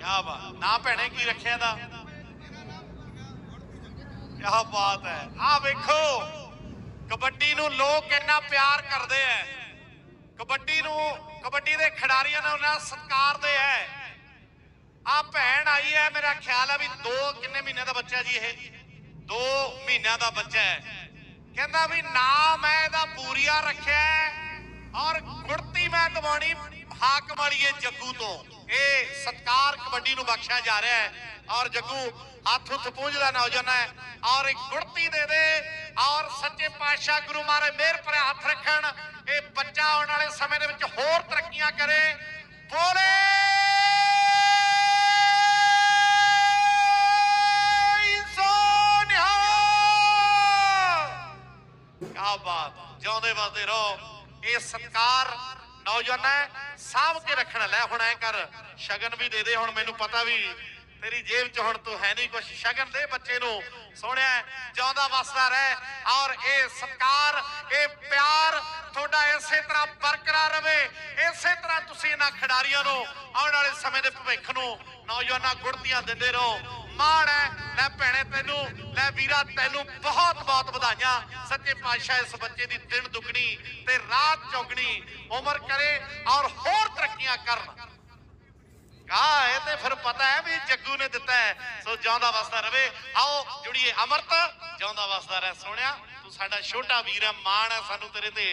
ਕਿਆ ਬਾਤ, ਨਾ ਭੈਣੇ, ਕੀ ਰੱਖਿਆ ਦਾ ਕਿਆ ਬਾਤ ਹੈ। ਆ ਵੇਖੋ, ਕਬੱਡੀ ਨੂੰ ਲੋਕ ਇੰਨਾ ਪਿਆਰ ਕਰਦੇ ਐ। ਕਬੱਡੀ ਨੂੰ, ਕਬੱਡੀ ਦੇ ਖਿਡਾਰੀਆਂ ਨੂੰ ਉਹਨਾਂ ਸਤਿਕਾਰਦੇ ਐ। ਆ ਭੈਣ ਆਈ ਹੈ ਮੇਰਾ ਖਿਆਲ ਹੈ ਵੀ 2 ਕਿੰਨੇ ਮਹੀਨੇ ਦਾ ਬੱਚਾ ਜੀ ਇਹ? 2 ਮਹੀਨਿਆਂ ਦਾ ਬੱਚਾ ਹੈ ਕਹਿੰਦਾ ਵੀ ਨਾਮ ਮੈਂ ਇਹਦਾ ਪੂਰੀਆ ਰੱਖਿਆ ਔਰ ਗੁੜਤੀ ਮੈਂ ਦਵਾਉਣੀ ਹਾਕਮ ਵਾਲੀਏ ਜੱਗੂ ਤੋਂ। ਇਹ ਸਤਕਾਰ ਕਬੱਡੀ ਨੂੰ ਬਖਸ਼ਿਆ ਜਾ ਰਿਹਾ ਹੈ ਔਰ ਜੱਗੂ ਹੱਥ ਉੱਤ ਪੂੰਝਦਾ ਨੌਜਵਾਨ ਹੈ ਔਰ ਇੱਕ ਗੁੜਤੀ ਦੇ ਦੇ ਔਰ ਸੱਚੇ ਪਾਤਸ਼ਾਹ ਗੁਰੂ ਮਹਾਰਾਜ ਮਿਹਰ ਭਰੇ ਹੱਥ ਰੱਖਣ, ਇਹ ਬੱਚਾ ਆਉਣ ਵਾਲੇ ਸਮੇਂ ਦੇ ਵਿੱਚ ਹੋਰ ਤਰੱਕੀਆਂ ਕਰੇ। ਬੋਲੇ! ਸੋਨਿਹਾ ਬਾਤ! ਜਿਉਂਦੇ ਵਸਦੇ ਰਹੋ। ਇਹ ਸਤਕਾਰ ਨੌਜਵਾਨ ਸਾਂਭ ਕੇ ਰੱਖਣਾ, ਲੈ ਹੁਣ ਐ ਕਰ, ਸ਼ਗਨ ਵੀ ਦੇ ਦੇ, ਹੁਣ ਮੈਨੂੰ ਪਤਾ ਵੀ ਤੇਰੀ ਜੇਬ 'ਚ ਹੁਣ ਤੂੰ ਹੈ ਨਹੀਂ ਕੁਛ। ਸ਼ਗਨ ਦੇ ਬੱਚੇ ਨੂੰ, ਸੋਹਣਿਆ, ਜਿਉਂਦਾ ਵਸਦਾ ਰਹਿ। ਔਰ ਇਹ ਸਤਕਾਰ, ਇਹ ਪਿਆਰ ਤੁਹਾਡਾ ਇਸੇ ਤਰ੍ਹਾਂ ਬਰਕਰਾਰ ਰਵੇ, ਇਸੇ ਤਰ੍ਹਾਂ ਤੁਸੀਂ ਇਹਨਾਂ ਖਿਡਾਰੀਆਂ ਨੂੰ ਆਉਣ ਵਾਲੇ ਸਮੇਂ ਦੇ ਭਵਿੱਖ ਨੂੰ ਨੌਜਵਾਨਾਂ ਗੁੜਤੀਆਂ ਦਿੰਦੇ ਰਹੋ। ਮਾਣ ਹੈ ਲੈ ਭੈਣੇ ਤੈਨੂੰ, ਲੈ ਵੀਰਾ ਤੈਨੂੰ ਬਹੁਤ ਬਹੁਤ ਵਧਾਈਆਂ। ਸੱਚੇ ਪਾਤਸ਼ਾਹ ਇਸ ਬੱਚੇ ਦੀ ਦਿਨ ਦੁਗਣੀ ਤੇ ਰਾਤ ਚੌਗਣੀ ਉਮਰ ਕਰੇ ਔਰ ਹੋਰ ਤਰੱਕੀਆਂ ਕਰਨ। ਆ ਇਹ ਤੇ ਫਿਰ ਪਤਾ ਹੈ ਵੀ ਜੱਗੂ ਨੇ ਦਿੱਤਾ ਹੈ। ਸੋ ਜਿਉਂਦਾ ਵਸਦਾ ਰਵੇ। ਆਓ ਜੁੜੀਏ ਅਮਰਤ, ਜਿਉਂਦਾ ਵਸਦਾ ਰਹਿ ਸੋਹਣਿਆ। ਤੂੰ ਸਾਡਾ ਛੋਟਾ ਵੀਰ ਹੈ, ਮਾਣ ਹੈ ਸਾਨੂੰ ਤੇਰੇ ਤੇ।